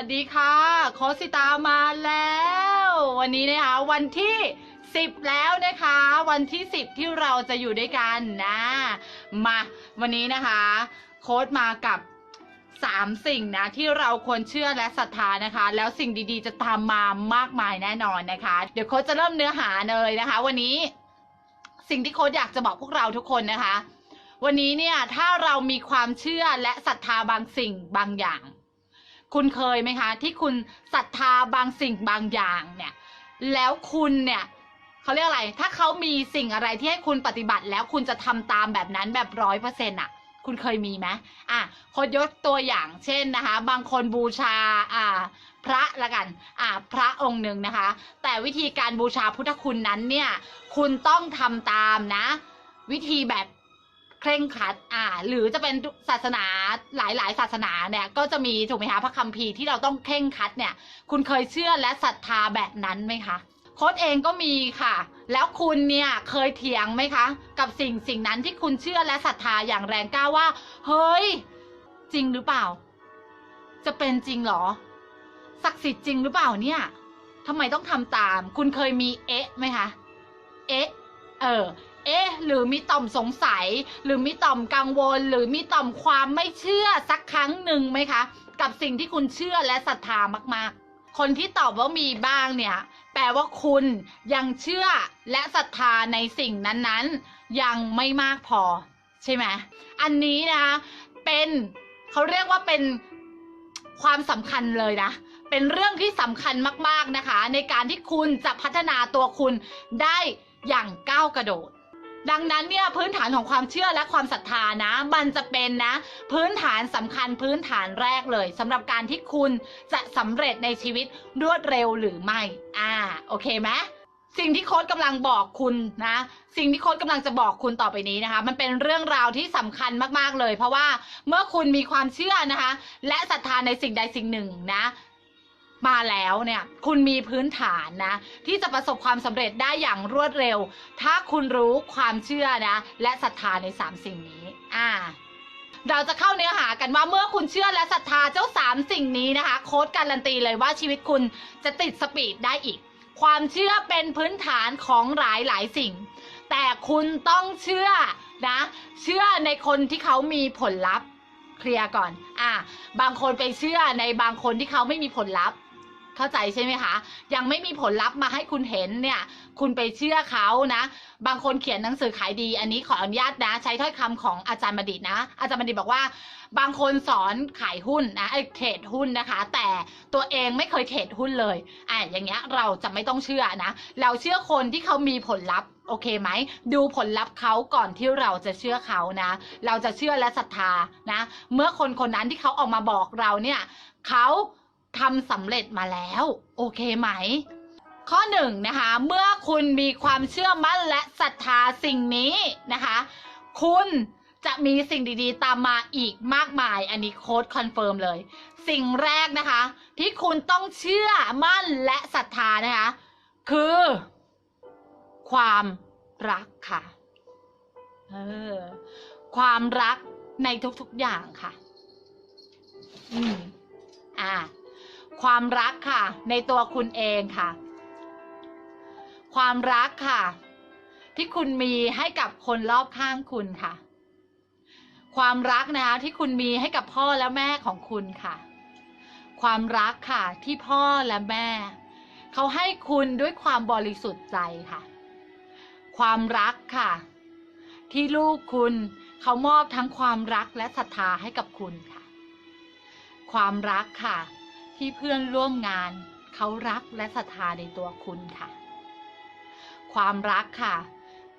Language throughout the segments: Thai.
วัสดีค่ะโคสิตามาแล้ว วันนี้นะคะ วันที่ 10 แล้วนะคะ วันที่ 10 ที่เราจะอยู่ด้วยกันนะมาวันนี้นะคะ โค้ดมากับสามสิ่งนะที่เราควรเชื่อและศรัทธานะคะ แล้วสิ่งดีๆ จะตามมามากมายแน่นอนนะคะ เดี๋ยวโค้ดจะเริ่มเนื้อหาเลยนะคะ วันนี้สิ่งที่โค้ดอยากจะบอกพวกเราทุกคนนะคะ วันนี้เนี่ยถ้าเรามีความเชื่อและศรัทธาบางสิ่งบางอย่าง คุณเคยไหมคะ ที่คุณศรัทธาบางสิ่งบางอย่างเนี่ย แล้วคุณเนี่ยเขาเรียกอะไร ถ้าเขามีสิ่งอะไรที่ให้คุณปฏิบัติแล้วคุณจะทำตามแบบนั้นแบบร้อยเปอร์เซ็นต์อะ คุณเคยมีไหมอะคนยกตัวอย่างเช่นนะคะ บางคนบูชาอ่า พระละกัน อ่า พระองค์หนึ่งนะคะ แต่วิธีการบูชาพุทธคุณนั้นเนี่ย คุณต้องทำตามนะ วิธีแบบ เคร่งครัดอ่า หรือจะเป็นศาสนาหลายๆ ศาสนาเนี่ย ก็จะมีถูกไหมคะพระคัมภีร์ที่เราต้องเคร่งครัดเนี่ย คุณเคยเชื่อและศรัทธาแบบนั้นไหมคะโค้ดเองก็มีค่ะ แล้วคุณเนี่ยเคยเถียงไหมคะ กับสิ่งสิ่งนั้นที่คุณเชื่อและศรัทธาอย่างแรงกล้าว่า เฮ้ย จริงหรือเปล่า จะเป็นจริงเหรอศักดิ์สิทธิ์จริงหรือเปล่าเนี่ยทำไมต้องทำตาม คุณเคยมีเอ๊ะไหมคะ เอ๊ะ เออ เอ๊ะ หรือมีต่อมสงสัย หรือมีต่อมกังวล หรือมีต่อมความไม่เชื่อสักครั้งหนึ่งไหมคะ กับสิ่งที่คุณเชื่อและศรัทธามากๆ คนที่ตอบว่ามีบ้างเนี่ย แปลว่าคุณยังเชื่อและศรัทธาในสิ่งนั้นๆ ยังไม่มากพอ ใช่ไหมอันนี้นะคะเป็นเขาเรียกว่าเป็นความสำคัญเลยนะเป็นเรื่องที่สำคัญมาก ๆ นะคะ ในการที่คุณจะพัฒนาตัวคุณได้อย่างก้าวกระโดด ดังนั้นเนี่ยพื้นฐานของความเชื่อและความศรัทธานะ มันจะเป็นนะ พื้นฐานสำคัญพื้นฐานแรกเลยสำหรับการที่คุณจะสำเร็จในชีวิตรวดเร็วหรือไม่ อ่า โอเคไหมสิ่งที่โค้ดกำลังบอกคุณนะ สิ่งที่โค้ดกำลังจะบอกคุณต่อไปนี้นะคะ มันเป็นเรื่องราวที่สำคัญมากๆเลย เพราะว่าเมื่อคุณมีความเชื่อนะคะ และศรัทธาในสิ่งใดสิ่งหนึ่งนะ มาแล้วเนี่ยคุณมีพื้นฐานนะ ที่จะประสบความสำเร็จได้อย่างรวดเร็ว ถ้าคุณรู้ความเชื่อนะ และศรัทธาในสามสิ่งนี้ อ่า เราจะเข้าเนื้อหากันว่าเมื่อคุณเชื่อและศรัทธาเจ้าสามสิ่งนี้นะคะ โค้ดการันตีเลยว่าชีวิตคุณจะติดสปีดได้อีก ความเชื่อเป็นพื้นฐานของหลายหลายสิ่ง แต่คุณต้องเชื่อนะ เชื่อในคนที่เขามีผลลัพธ์เคลียร์ก่อน อ่าบางคนไปเชื่อในบางคนที่เขาไม่มีผลลัพธ์ เข้าใจใช่ไหมคะ ยังไม่มีผลลัพธ์มาให้คุณเห็นเนี่ย คุณไปเชื่อเขานะ บางคนเขียนหนังสือขายดี อันนี้ขออนุญาตนะ ใช้ถ้อยคำของอาจารย์บัณฑิตนะ อาจารย์บัณฑิตบอกว่า บางคนสอนขายหุ้นนะไอ้เทรดหุ้นนะคะ แต่ตัวเองไม่เคยเทรดหุ้นเลยอะอย่างเงี้ยเราจะไม่ต้องเชื่อนะ เราเชื่อคนที่เขามีผลลัพธ์โอเคไหม ดูผลลัพธ์เขาก่อนที่เราจะเชื่อเขานะ เราจะเชื่อและศรัทธานะ เมื่อคนคนนั้นที่เขาออกมาบอกเราเนี่ยเขา ทำสำเร็จมาแล้ว โอเคไหม ข้อหนึ่งนะคะ เมื่อคุณมีความเชื่อมั่นและศรัทธาสิ่งนี้นะคะ คุณจะมีสิ่งดีๆ ตามมาอีกมากมาย อันนี้โค้ดคอนเฟิร์มเลย สิ่งแรกนะคะ ที่คุณต้องเชื่อมั่นและศรัทธานะคะ คือ ความรักค่ะ เออ ความรักในทุกๆอย่างค่ะ อืม อ่า ความรักค่ะ ในตัวคุณเองค่ะ ความรักค่ะ ที่คุณมีให้กับคนรอบข้างคุณค่ะ ความรักนะคะที่คุณมีให้กับพ่อและแม่ของคุณค่ะ ความรักค่ะที่พ่อและแม่ เขาให้คุณด้วยความบริสุทธิ์ใจค่ะ ความรักค่ะ ที่ลูกคุณเขามอบทั้งความรักและศรัทธาให้กับคุณค่ะ ความรักค่ะ ที่เพื่อนร่วมงาน เขารักและศรัทธาในตัวคุณค่ะ ความรักค่ะ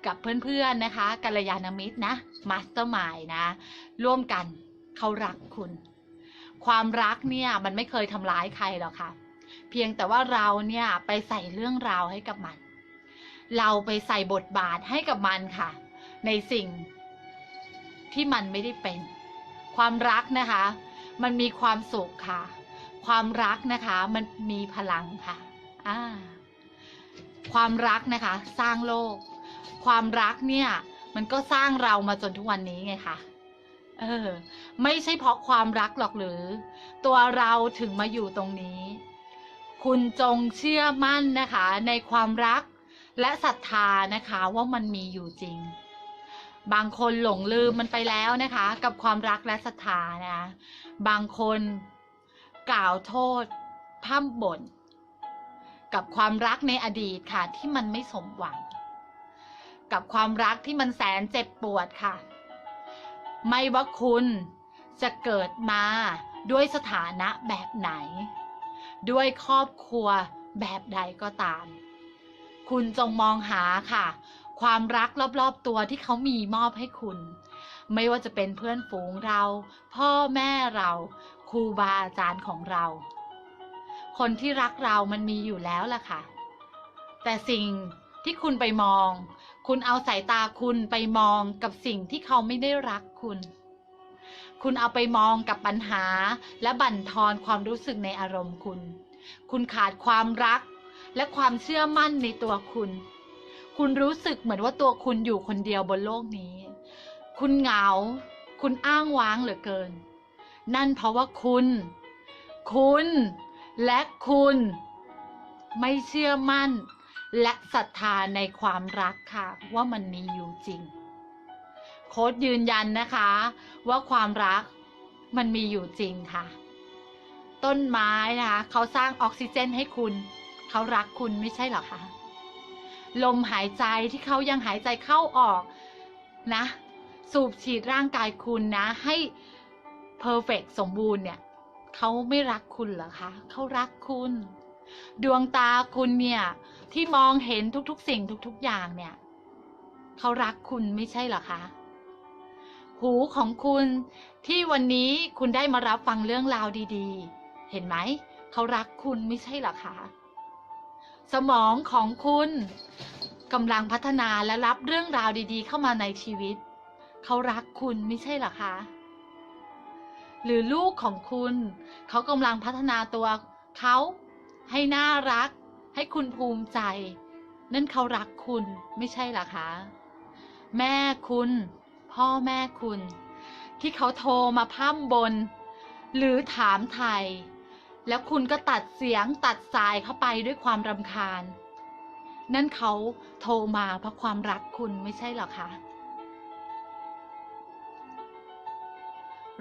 กับเพื่อนๆนะคะกัลยาณมิตรนะมาสเตอร์มายนะ ร่วมกันเขารักคุณ ความรักเนี่ยมันไม่เคยทำร้ายใครหรอกค่ะ เพียงแต่ว่าเราเนี่ยไปใส่เรื่องราวให้กับมัน เราไปใส่บทบาทให้กับมันค่ะ ในสิ่งที่มันไม่ได้เป็น ความรักนะคะ มันมีความสุขค่ะ ความรักนะคะมันมีพลังค่ะอ่าความรักนะคะ สร้างโลก ความรักเนี่ย มันก็สร้างเรามาจนทุกวันนี้ไงคะเออ ไม่ใช่เพราะความรักหรอกหรือ ตัวเราถึงมาอยู่ตรงนี้ คุณจงเชื่อมั่นนะคะ ในความรักและศรัทธานะคะว่ามันมีอยู่จริง บางคนหลงลืมมันไปแล้วนะคะ กับความรักและศรัทธานะ บางคน กล่าวโทษพร่ำบ่นกับความรักในอดีตค่ะ ที่มันไม่สมหวัง กับความรักที่มันแสนเจ็บปวดค่ะ ไม่ว่าคุณจะเกิดมาด้วยสถานะแบบไหน ด้วยครอบครัวแบบใดก็ตาม คุณจงมองหาค่ะ ความรักรอบๆตัวที่เขามีมอบให้คุณ ไม่ว่าจะเป็นเพื่อนฝูงเรา พ่อแม่เรา ครูบาอาจารย์ของเรา คนที่รักเรามันมีอยู่แล้วล่ะค่ะ แต่สิ่งที่คุณไปมอง คุณเอาสายตาคุณไปมองกับสิ่งที่เขาไม่ได้รักคุณ คุณเอาไปมองกับปัญหาและบั่นทอนความรู้สึกในอารมณ์คุณ คุณขาดความรักและความเชื่อมั่นในตัวคุณ คุณรู้สึกเหมือนว่าตัวคุณอยู่คนเดียวบนโลกนี้ คุณเหงา คุณอ้างว้างเหลือเกิน นั่นเพราะว่าคุณ คุณ และคุณ ไม่เชื่อมั่น และศรัทธาในความรักค่ะ ว่ามันมีอยู่จริง โค้ดยืนยันนะคะ ว่าความรักมันมีอยู่จริงค่ะ ต้นไม้นะคะเขาสร้างออกซิเจนให้คุณ เขารักคุณไม่ใช่เหรอคะลมหายใจที่เขายังหายใจเข้าออกนะ สูบฉีดร่างกายคุณนะ ให้ เพอร์เฟกสมบูรณ์เนี่ยเขาไม่รักคุณเหรอคะเขารักคุณ ดวงตาคุณเนี่ยที่มองเห็นทุกๆ สิ่งทุกๆ อย่างเนี่ยเขารักคุณไม่ใช่เหรอคะ หูของคุณที่วันนี้คุณได้มารับฟังเรื่องราวดีๆ เห็นไหมเขารักคุณไม่ใช่เหรอคะ สมองของคุณกำลังพัฒนาและรับเรื่องราวดีๆ เข้ามาในชีวิต เขารักคุณไม่ใช่เหรอคะ หรือลูกของคุณ เขากำลังพัฒนาตัวเขาให้น่ารัก ให้คุณภูมิใจ นั่นเขารักคุณไม่ใช่หรอคะ แม่คุณ พ่อแม่คุณ ที่เขาโทรมาพร่ำบน หรือถามไทย แล้วคุณก็ตัดเสียงตัดสายเข้าไปด้วยความรำคาญ นั่นเขาโทรมาเพราะความรักคุณไม่ใช่หรอคะ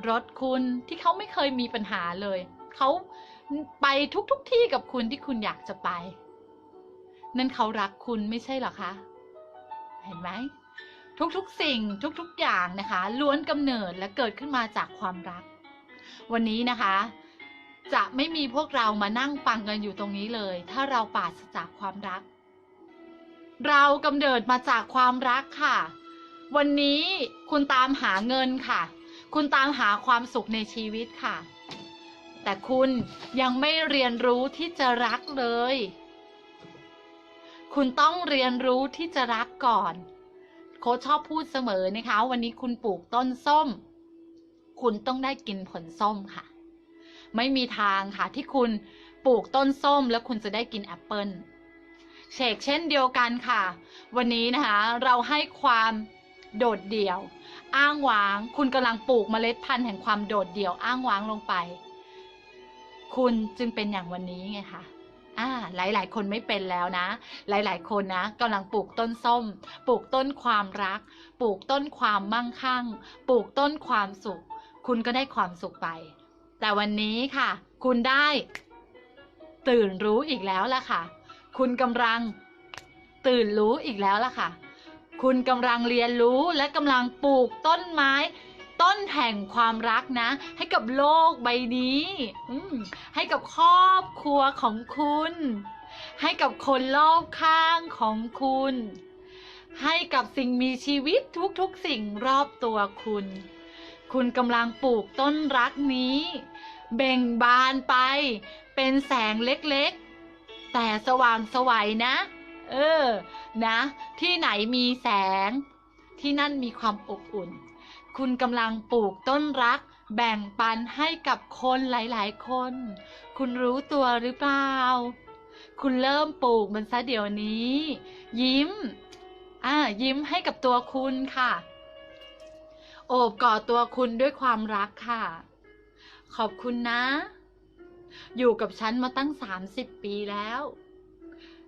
รถคุณที่เขาไม่เคยมีปัญหาเลย เขาไปทุกๆทที่กับคุณที่คุณอยากจะไป นั่นเขารักคุณไม่ใช่หรอคะ เห็นไหมทุกๆสิ่งทุกๆอย่างนะคะ ล้วนกำเนิดและเกิดขึ้นมาจากความรัก วันนี้นะคะ จะไม่มีพวกเรามานั่งฟังกันอยู่ตรงนี้เลย ถ้าเราปราศจากความรัก เรากำเนิดมาจากความรักค่ะ วันนี้คุณตามหาเงินค่ะ คุณตามหาความสุขในชีวิตค่ะ แต่คุณยังไม่เรียนรู้ที่จะรักเลย คุณต้องเรียนรู้ที่จะรักก่อน โค้ชชอบพูดเสมอนะคะ วันนี้คุณปลูกต้นส้ม คุณต้องได้กินผลส้มค่ะ ไม่มีทางค่ะที่คุณปลูกต้นส้มแล้วคุณจะได้กินแอปเปิลเชกเช่นเดียวกันค่ะ วันนี้นะคะ เราให้ความโดดเดี่ยว อ้างว้าง คุณกำลังปลูกเมล็ดพันธุ์แห่งความโดดเดี่ยวอ้างว้างลงไป คุณจึงเป็นอย่างวันนี้ไงคะอ่าหลาย ๆ คนไม่เป็นแล้วนะ หลาย ๆ คนนะกำลังปลูกต้นส้ม ปลูกต้นความรัก ปลูกต้นความมั่งคั่ง ปลูกต้นความสุข คุณก็ได้ความสุขไป แต่วันนี้ค่ะ คุณได้ ตื่นรู้อีกแล้วล่ะค่ะ คุณกำลัง ตื่นรู้อีกแล้วล่ะค่ะ คุณกำลังเรียนรู้และกำลังปลูกต้นไม้ ต้นแห่งความรักนะ ให้กับโลกใบนี้ให้กับครอบครัวของคุณ ให้กับคนรอบข้างของคุณ ให้กับสิ่งมีชีวิตทุกๆสิ่งรอบตัวคุณ คุณกำลังปลูกต้นรักนี้ เบ่งบานไป เป็นแสงเล็กๆ แต่สว่างสวัยนะ เออ นะ ที่ไหนมีแสง ที่นั่นมีความอบอุ่น คุณกำลังปลูกต้นรัก แบ่งปันให้กับคนหลายๆ คน คุณรู้ตัวหรือเปล่า คุณเริ่มปลูกมันซะเดี๋ยวนี้ ยิ้ม อ่า ยิ้มให้กับตัวคุณค่ะ โอบกอดตัวคุณด้วยความรักค่ะ ขอบคุณนะ อยู่กับฉันมาตั้งสามสิบปีแล้ว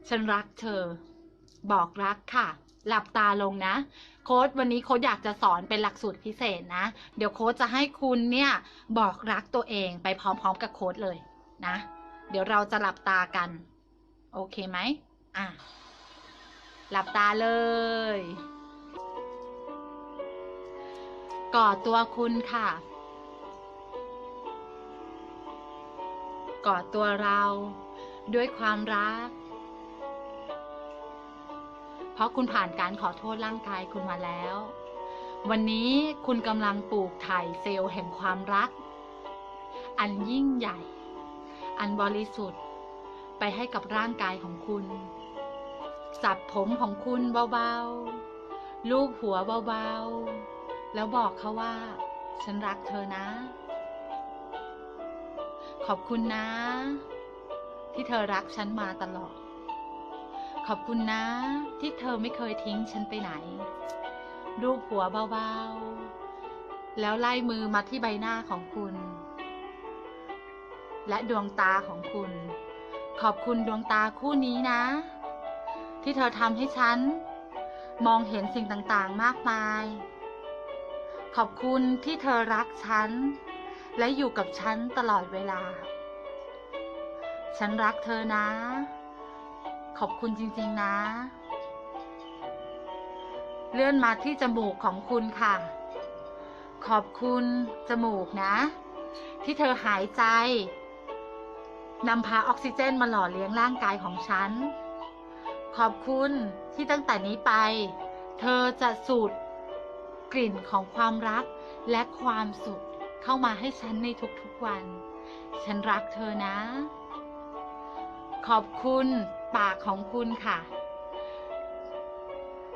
ฉันรักเธอ บอกรักค่ะ หลับตาลงนะ โค้ดวันนี้โค้ดอยากจะสอนเป็นหลักสูตรพิเศษนะ เดี๋ยวโค้ดจะให้คุณเนี่ยบอกรักตัวเองไปพร้อมๆกับโค้ดเลยนะ เดี๋ยวเราจะหลับตากัน โอเคไหมอะ หลับตาเลยกอดตัวคุณค่ะ กอดตัวเราด้วยความรัก เพราะคุณผ่านการขอโทษร่างกายคุณมาแล้ว วันนี้คุณกำลังปลูกถ่ายเซลล์แห่งความรัก อันยิ่งใหญ่ อันบริสุทธิ์ ไปให้กับร่างกายของคุณจับผมของคุณเบาๆ ลูบหัวเบาๆ แล้วบอกเขาว่า ฉันรักเธอนะ ขอบคุณนะ ที่เธอรักฉันมาตลอด ขอบคุณนะ ที่เธอไม่เคยทิ้งฉันไปไหน รูปหัวเบาๆ แล้วไล่มือมาที่ใบหน้าของคุณ และดวงตาของคุณ ขอบคุณดวงตาคู่นี้นะ ที่เธอทำให้ฉัน มองเห็นสิ่งต่างๆมากมาย ขอบคุณที่เธอรักฉัน และอยู่กับฉันตลอดเวลา ฉันรักเธอนะ ขอบคุณจริงๆนะ เลื่อนมาที่จมูกของคุณค่ะ ขอบคุณจมูกนะ ที่เธอหายใจนำพาออกซิเจนมาหล่อเลี้ยงร่างกายของฉัน ขอบคุณที่ตั้งแต่นี้ไป เธอจะสูดกลิ่นของความรักและความสุขเข้ามาให้ฉันในทุกๆวัน ฉันรักเธอนะ ขอบคุณ ปากของคุณค่ะ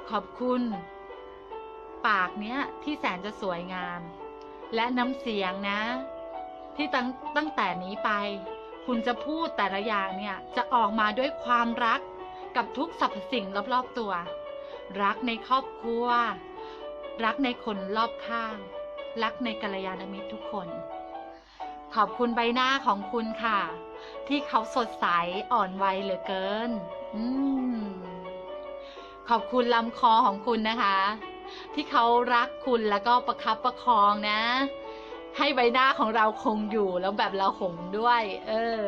ขอบคุณ ปากเนี้ยที่แสนจะสวยงาม และน้ำเสียงนะ ที่ตั้งตั้งแต่นี้ไป คุณจะพูดแต่ละอย่างเนี่ยจะออกมาด้วยความรักกับทุกสรรพสิ่งรอบๆตัว รักในครอบครัว รักในคนรอบข้าง รักในกัลยาณมิตรทุกคน ขอบคุณใบหน้าของคุณค่ะ ที่เขาสดใสอ่อนวัยเหลือเกิน อืม ขอบคุณลำคอของคุณนะคะ ที่เขารักคุณแล้วก็ประคับประคองนะ ให้ใบหน้าของเราคงอยู่แล้วแบบเราหงด้วย เออ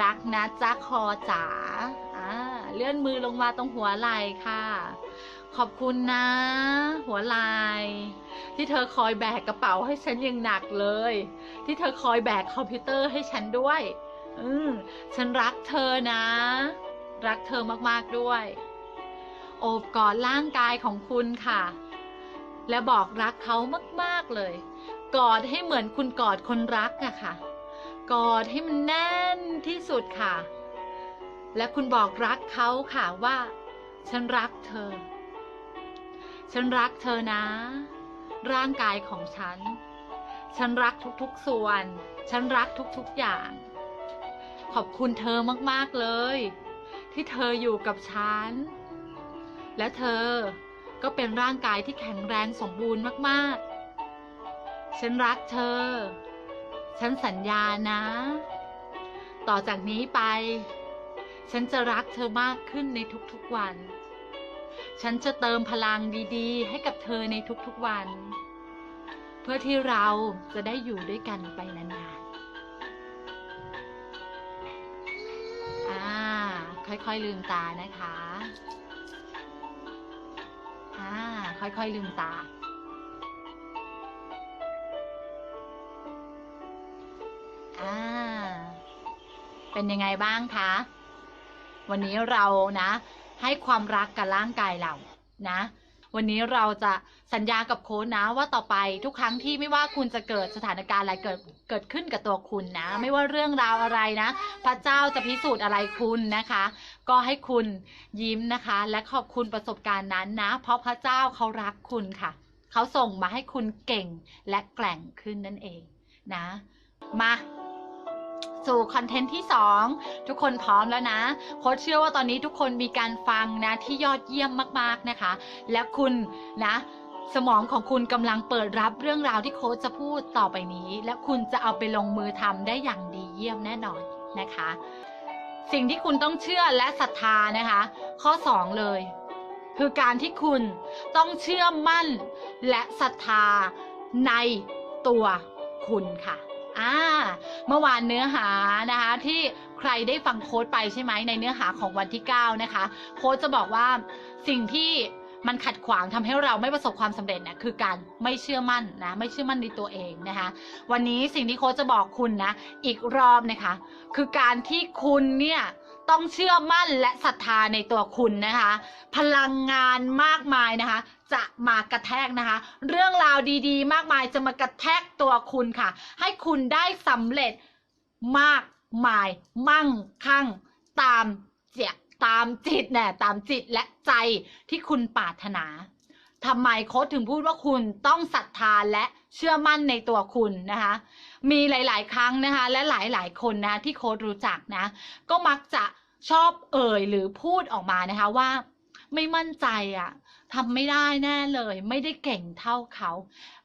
รักนะจ๊ะคอจ๋าอ่าเลื่อนมือลงมาตรงหัวไหล่ค่ะ ขอบคุณนะ หัวไหล่ที่เธอคอยแบกกระเป๋าให้ฉันยังหนักเลย ที่เธอคอยแบกคอมพิวเตอร์ให้ฉันด้วย อืมฉันรักเธอนะ รักเธอมากๆด้วย โอบกอดร่างกายของคุณค่ะ และบอกรักเขามากๆเลย กอดให้เหมือนคุณกอดคนรักอะค่ะ กอดให้มันแน่นที่สุดค่ะ และคุณบอกรักเขาค่ะว่า ฉันรักเธอ ฉันรักเธอนะ ร่างกายของฉัน ฉันรักทุกๆส่วน ฉันรักทุกๆอย่าง ขอบคุณเธอมากๆเลย ที่เธออยู่กับฉัน และเธอก็เป็นร่างกายที่แข็งแรงสมบูรณ์มากๆ ฉันรักเธอ ฉันสัญญานะ ต่อจากนี้ไป ฉันจะรักเธอมากขึ้นในทุกๆวัน ฉันจะเติมพลังดีๆ ให้กับเธอในทุกๆวัน เพื่อที่เราจะได้อยู่ด้วยกันไปนานๆ ค่อยๆลืมตานะคะอ่าค่อยๆลืมตา อ่า เป็นยังไงบ้างคะ วันนี้เรานะ ให้ความรักกับร่างกายเรานะ วันนี้เราจะสัญญากับโค้ชนะว่าต่อไปทุกครั้งที่ไม่ว่าคุณจะเกิดสถานการณ์อะไรเกิดเกิดขึ้นกับตัวคุณนะ ไม่ว่าเรื่องราวอะไรนะ พระเจ้าจะพิสูจน์อะไรคุณนะคะ ก็ให้คุณยิ้มนะคะ และขอบคุณประสบการณ์นั้นนะ เพราะพระเจ้าเขารักคุณค่ะ เขาส่งมาให้คุณเก่งและแกร่งขึ้นนั่นเองนะ มา สู่คอนเทนต์ที่ 2 ทุกคนพร้อมแล้วนะโค้ชเชื่อว่าตอนนี้ทุกคนมีการฟังนะที่ยอดเยี่ยมมากๆนะคะ และคุณนะสมองของคุณกำลังเปิดรับเรื่องราวที่โค้ชจะพูดต่อไปนี้ และคุณจะเอาไปลงมือทำได้อย่างดีเยี่ยมแน่นอนนะคะ สิ่งที่คุณต้องเชื่อและศรัทธานะคะ ข้อ 2 เลย คือการที่คุณต้องเชื่อมั่นและศรัทธาในตัวคุณค่ะ อ่าเมื่อวานเนื้อหานะคะที่ใครได้ฟังโค้ดไปใช่ไหมในเนื้อหาของวันที่ 9 นะคะ โค้ดจะบอกว่าสิ่งที่มันขัดขวางทำให้เราไม่ประสบความสำเร็จเนี่ยคือการไม่เชื่อมั่นนะไม่เชื่อมั่นในตัวเองนะคะ วันนี้สิ่งที่โค้ชจะบอกคุณนะ อีกรอบนะคะ คือการที่คุณเนี่ย ต้องเชื่อมั่นและศรัทธาในตัวคุณนะคะ พลังงานมากมายนะคะ จะมากระแทกนะคะ เรื่องราวดีๆ มากมายจะมากระแทกตัวคุณค่ะ ให้คุณได้สำเร็จมากมายมั่งคั่งตามเจตามจิตเนี่ยตามจิตและใจที่คุณปรารถนาทำไมโค้ชถึงพูดว่าคุณต้องศรัทธาและเชื่อมั่นในตัวคุณนะคะ มีหลาย ๆ ครั้งนะคะ และหลายๆ คนนะที่โค้ดรู้จักนะ ก็มักจะชอบเอ่ยหรือพูดออกมานะคะว่าไม่มั่นใจอะทำไม่ได้แน่เลย ไม่ได้เก่งเท่าเขา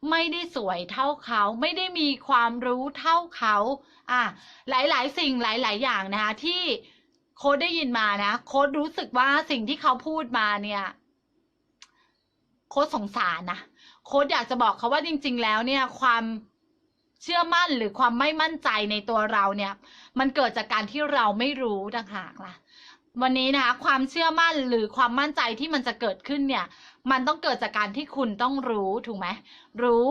ไม่ได้สวยเท่าเขา ไม่ได้มีความรู้เท่าเขาอะหลาย ๆ สิ่งหลาย ๆ อย่างนะคะที่โค้ดได้ยินมานะโค้ดรู้สึกว่าสิ่งที่เขาพูดมาเนี่ยโค้ดสงสารนะโค้ดอยากจะบอกเขาว่าจริง ๆ แล้วเนี่ยความ เชื่อมั่นหรือความไม่มั่นใจในตัวเราเนี่ย มันเกิดจากการที่เราไม่รู้ต่างหากล่ะ วันนี้นะคะความเชื่อมั่นหรือความมั่นใจที่มันจะเกิดขึ้นเนี่ย มันต้องเกิดจากการที่คุณต้องรู้ถูกไหมรู้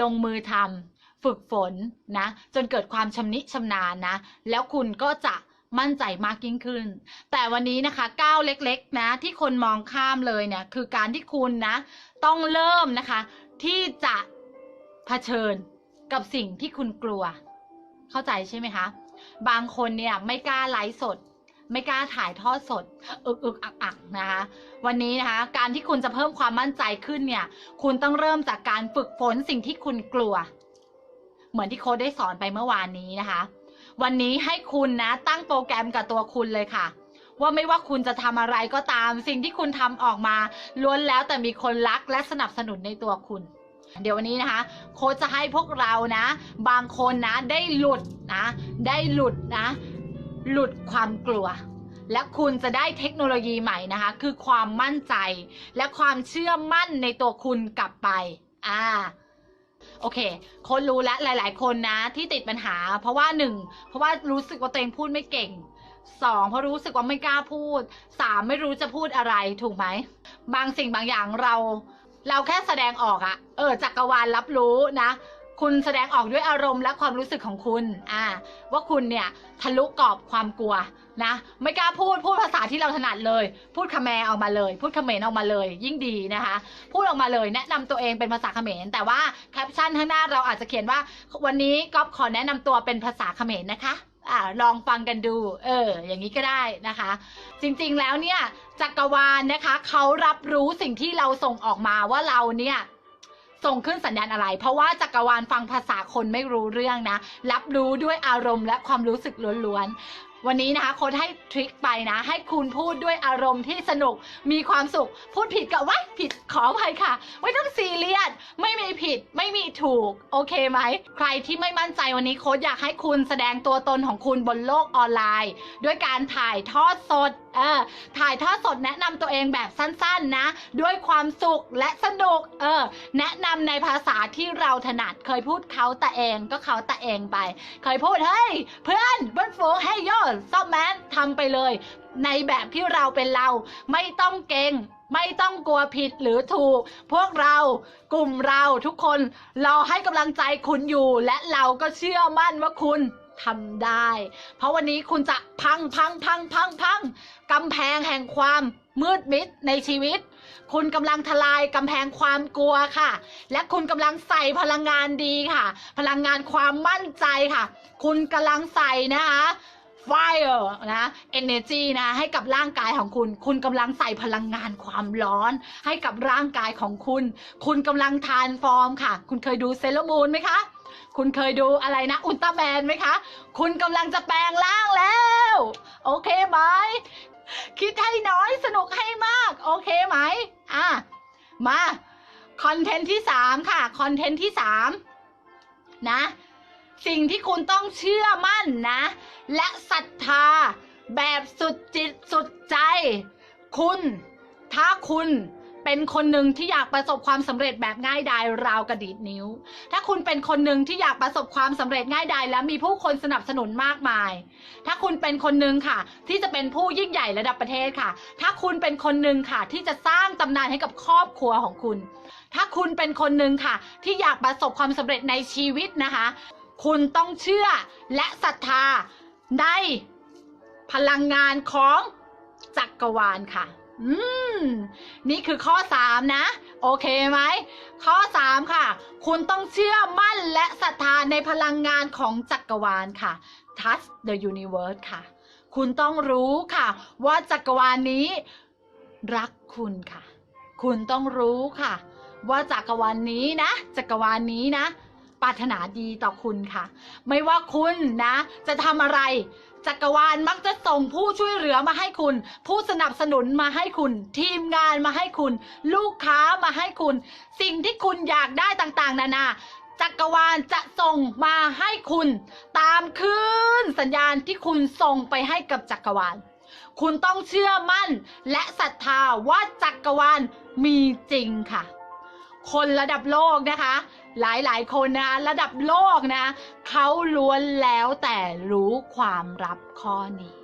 ลงมือทำฝึกฝนนะ จนเกิดความชำนิชำนาญนะ แล้วคุณก็จะมั่นใจมากยิ่งขึ้น แต่วันนี้นะคะก้าวเล็กๆนะที่คนมองข้ามเลยเนี่ยคือการที่คุณนะ ต้องเริ่มนะคะ ที่จะเผชิญ กับสิ่งที่คุณกลัว เข้าใจใช่ไหมคะ บางคนเนี่ยไม่กล้าไลฟ์สด ไม่กล้าถ่ายทอดสด อึกอึกอักอักนะคะ วันนี้นะคะ การที่คุณจะเพิ่มความมั่นใจขึ้นเนี่ย คุณต้องเริ่มจากการฝึกฝนสิ่งที่คุณกลัว เหมือนที่โค้ดได้สอนไปเมื่อวานนี้นะคะ วันนี้ให้คุณนะ ตั้งโปรแกรมกับตัวคุณเลยค่ะว่าไม่ว่าคุณจะทำอะไรก็ตาม สิ่งที่คุณทำออกมาล้วนแล้วแต่มีคนรักและสนับสนุนในตัวคุณ เดี๋ยววันนี้นะคะโค้ชจะให้พวกเรานะ บางคนนะได้หลุดนะ ได้หลุดนะ หลุดความกลัว และคุณจะได้เทคโนโลยีใหม่นะคะ คือความมั่นใจและความเชื่อมั่นในตัวคุณกลับไป อ่าโอเค คนรู้แล้วหลาย ๆ คนนะที่ติดปัญหา เพราะว่าหนึ่งเพราะว่ารู้สึกว่าตัวเองพูดไม่เก่งสองเพราะรู้สึกว่าไม่กล้าพูดสามไม่รู้จะพูดอะไรถูกไหม บางสิ่งบางอย่างเรา เราแค่แสดงออกอะเออจักรวาลรับรู้นะ คุณแสดงออกด้วยอารมณ์และความรู้สึกของคุณ อ่า ว่าคุณเนี่ยทะลุกรอบความกลัวนะ ไม่กล้าพูดพูดภาษาที่เราถนัดเลย พูดคแมออกมาเลย พูดเขมรออกมาเลย ยิ่งดีนะคะ พูดออกมาเลยแนะนำตัวเองเป็นภาษาเขมรแต่ว่าแคปชั่นข้างหน้าเราอาจจะเขียนว่า วันนี้ก๊อฟขอแนะนำตัวเป็นภาษาเขมรนะคะ อ่าลองฟังกันดู เออ อย่างนี้ก็ได้นะคะ จริงๆแล้วเนี่ยจักรวาลนะคะเขารับรู้สิ่งที่เราส่งออกมาว่าเราเนี่ยส่งขึ้นสัญญาณอะไร เพราะว่าจักรวาลฟังภาษาคนไม่รู้เรื่องนะ รับรู้ด้วยอารมณ์และความรู้สึกล้วนๆ วันนี้นะคะโค้ดให้ทริคไปนะ ให้คุณพูดด้วยอารมณ์ที่สนุกมีความสุข พูดผิดก็ว่าผิดขออภัยค่ะ ไม่ต้องซีเรียสไม่มีผิดไม่มีถูก โอเคไหม ใครที่ไม่มั่นใจวันนี้โค้ดอยากให้คุณแสดงตัวตนของคุณบนโลกออนไลน์ ด้วยการถ่ายทอดสด เออถ่ายทอดสดแนะนำตัวเองแบบสั้นๆนะ ด้วยความสุขและสนุกเออแนะนำในภาษาที่เราถนัดเคยพูดเขาแต่เองก็เขาแต่เองไป เคยพูดเฮ้ยเพื่อนเพื่อนฝูงให้ยอดซ่อมแมนทำไปเลย ในแบบที่เราเป็นเราไม่ต้องเก่งไม่ต้องกลัวผิดหรือถูก พวกเรากลุ่มเราทุกคนรอให้กำลังใจคุณอยู่ และเราก็เชื่อมั่นว่าคุณ ทำได้ เพราะวันนี้คุณจะพังพังพังพังพังกำแพงแห่งความมืดมิดในชีวิต คุณกำลังทลายกำแพงความกลัวค่ะ และคุณกำลังใส่พลังงานดีค่ะ พลังงานความมั่นใจค่ะ คุณกำลังใส่นะคะ fire นะ energy นะให้กับร่างกายของคุณ คุณกำลังใส่พลังงานความร้อน ให้กับร่างกายของคุณ คุณกำลังทานฟอร์มค่ะ คุณเคยดูเซเลมูนไหมคะ คุณเคยดูอะไรนะ อุลตร้าแมนไหมคะ คุณกำลังจะแปลงร่างแล้ว โอเคไหม คิดให้น้อยสนุกให้มาก โอเคไหม อะ มา คอนเทนต์ที่สามค่ะ คอนเทนต์ที่สามนะ สิ่งที่คุณต้องเชื่อมั่นนะ และศรัทธา แบบสุดจิตสุดใจ คุณ ถ้าคุณ เป็นคนหนึ่งที่อยากประสบความสำเร็จแบบง่ายดายราวกระดีดนิ้ว ถ้าคุณเป็นคนหนึ่งที่อยากประสบความสำเร็จง่ายดายและมีผู้คนสนับสนุนมากมาย ถ้าคุณเป็นคนหนึ่งค่ะ ที่จะเป็นผู้ยิ่งใหญ่ระดับประเทศค่ะ ถ้าคุณเป็นคนหนึ่งค่ะ ที่จะสร้างตำนานให้กับครอบครัวของคุณ ถ้าคุณเป็นคนหนึ่งค่ะ ที่อยากประสบความสำเร็จในชีวิตนะคะ คุณต้องเชื่อและศรัทธาในพลังงานของจักรวาลค่ะ อืม นี่คือข้อ 3 นะ โอเคไหม ข้อ 3 ค่ะ คุณต้องเชื่อมั่นและศรัทธาในพลังงานของจักรวาลค่ะ Touch the universe ค่ะ คุณต้องรู้ค่ะ ว่าจักรวาลนี้ รักคุณค่ะ คุณต้องรู้ค่ะ ว่าจักรวาลนี้นะ จักรวาลนี้นะ ปรารถนาดีต่อคุณค่ะ ไม่ว่าคุณนะ จะทำอะไรจักรวาลมักจะส่งผู้ช่วยเหลือมาให้คุณ ผู้สนับสนุนมาให้คุณ ทีมงานมาให้คุณ ลูกค้ามาให้คุณ สิ่งที่คุณอยากได้ต่างๆ นานาจักรวาลจะส่งมาให้คุณ ตามคลื่นสัญญาณที่คุณส่งไปให้กับจักรวาล คุณต้องเชื่อมั่น และศรัทธาว่าจักรวาลมีจริงค่ะ คนระดับโลกนะคะ หลายๆคนนะคะระดับโลกนะเขาล้วนแล้วแต่รู้ความลับข้อนี้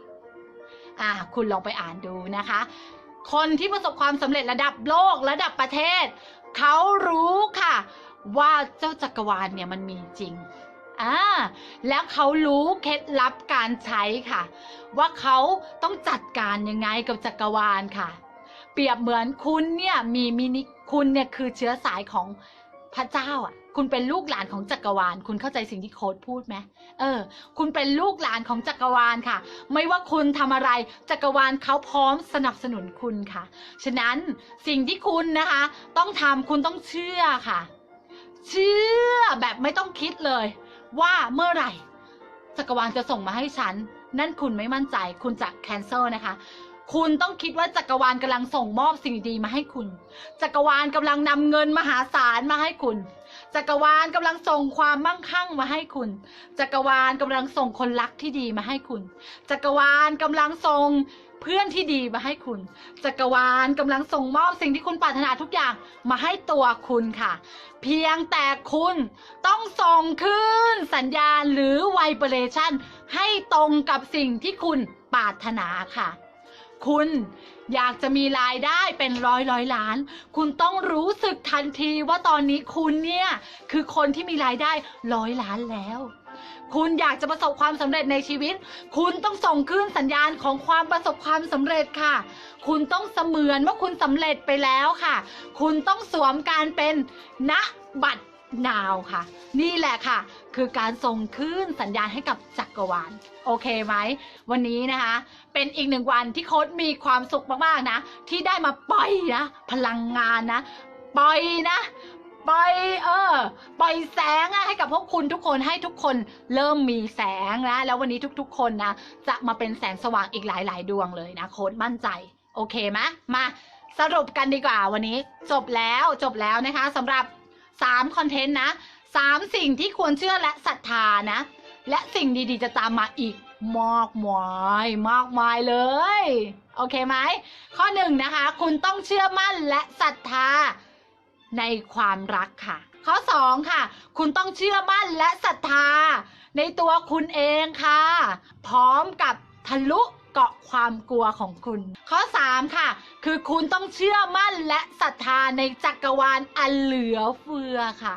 อ่าคุณลองไปอ่านดูนะคะ คนที่ประสบความสำเร็จระดับโลกระดับประเทศเขารู้ค่ะ ว่าเจ้าจักรวาลเนี่ยมันมีจริงอ่าแล้วเขารู้เคล็ดลับการใช้ค่ะ ว่าเขาต้องจัดการยังไงกับจักรวาลค่ะ เปรียบเหมือนคุณเนี่ยมีมินิคุณเนี่ยคือเชื้อสายของพระเจ้าอะ คุณเป็นลูกหลานของจักรวาล คุณเข้าใจสิ่งที่โค้ดพูดไหมเออ คุณเป็นลูกหลานของจักรวาลค่ะ ไม่ว่าคุณทำอะไร จักรวาลเขาพร้อมสนับสนุนคุณค่ะ ฉะนั้นสิ่งที่คุณนะคะ ต้องทำคุณต้องเชื่อค่ะ เชื่อแบบไม่ต้องคิดเลย ว่าเมื่อไหร่ จักรวาลจะส่งมาให้ฉัน นั่นคุณไม่มั่นใจ คุณจะ cancel นะคะ คุณต้องคิดว่าจักรวาลกำลังส่งมอบสิ่งดีมาให้คุณ จักรวาลกำลังนำเงินมหาศาลมาให้คุณ จักรวาลกำลังส่งความมั่งคั่งมาให้คุณ จักรวาลกำลังส่งคนรักที่ดีมาให้คุณ จักรวาลกำลังส่งเพื่อนที่ดีมาให้คุณ จักรวาลกำลังส่งมอบสิ่งที่คุณปรารถนาทุกอย่างมาให้ตัวคุณค่ะ เพียงแต่คุณต้องส่งขึ้นสัญญาณหรือไวเบรชันให้ตรงกับสิ่งที่คุณปรารถนาค่ะ คุณอยากจะมีรายได้เป็นร้อยร้อยล้าน คุณต้องรู้สึกทันทีว่าตอนนี้คุณเนี่ยคือคนที่มีรายได้ร้อยล้านแล้ว คุณอยากจะประสบความสำเร็จในชีวิต คุณต้องส่งคลื่นสัญญาณของความประสบความสำเร็จค่ะ คุณต้องเสมือนว่าคุณสำเร็จไปแล้วค่ะ คุณต้องสวมการเป็นณบัตร นาวค่ะ นี่แหละค่ะ คือการส่งคลื่นสัญญาณให้กับจักรวาล โอเคไหม วันนี้นะคะ เป็นอีกหนึ่งวันที่โค้ดมีความสุขมากๆนะ ที่ได้มาปล่อยนะ พลังงานนะ ปล่อยนะปล่อยเออปล่อยแสงอะให้กับพวกคุณทุกคนให้ทุกคนเริ่มมีแสงนะ แล้ววันนี้ทุกๆ คนนะจะมาเป็นแสงสว่างอีกหลายๆ ดวงเลยนะ โค้ดมั่นใจ โอเคไหมมาสรุปกันดีกว่าวันนี้ จบแล้วจบแล้วนะคะสำหรับ 3คอนเทนต์นะ3สิ่งที่ควรเชื่อและศรัทธานะ และสิ่งดีๆจะตามมาอีกมากมายมากมายเลย โอเคไหม ข้อหนึ่งนะคะ คุณต้องเชื่อมั่นและศรัทธาในความรักค่ะ ข้อสองค่ะ คุณต้องเชื่อมั่นและศรัทธาในตัวคุณเองค่ะ พร้อมกับทะลุ เกาะความกลัวของคุณ ข้อ 3 ค่ะ คือคุณต้องเชื่อมั่นและศรัทธาในจักรวาลอันเหลือเฟือค่ะ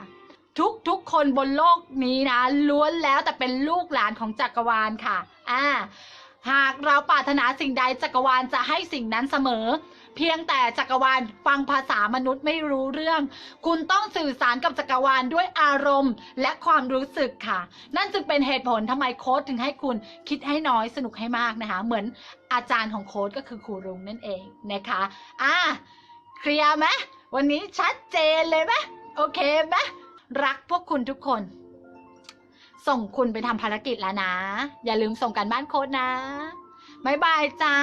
ทุกทุกๆคนบนโลกนี้นะ ล้วนแล้วแต่เป็นลูกหลานของจักรวาลค่ะอ่าหากเราปรารถนาสิ่งใดจักรวาลจะให้สิ่งนั้นเสมอ เพียงแต่จักรวาลฟังภาษามนุษย์ไม่รู้เรื่อง คุณต้องสื่อสารกับจักรวาลด้วยอารมณ์ และความรู้สึกค่ะ นั่นจึงเป็นเหตุผลทำไมโค้ดถึงให้คุณคิดให้น้อยสนุกให้มากนะคะ เหมือนอาจารย์ของโค้ดก็คือครูรุงนั่นเองนะคะอ่าเคลียร์ไหมวันนี้ชัดเจนเลยไหมโอเคไหมรักพวกคุณทุกคน ส่งคุณไปทำภารกิจแล้วนะ อย่าลืมส่งกันบ้านโค้ดนะ บ๊ายบายจ้า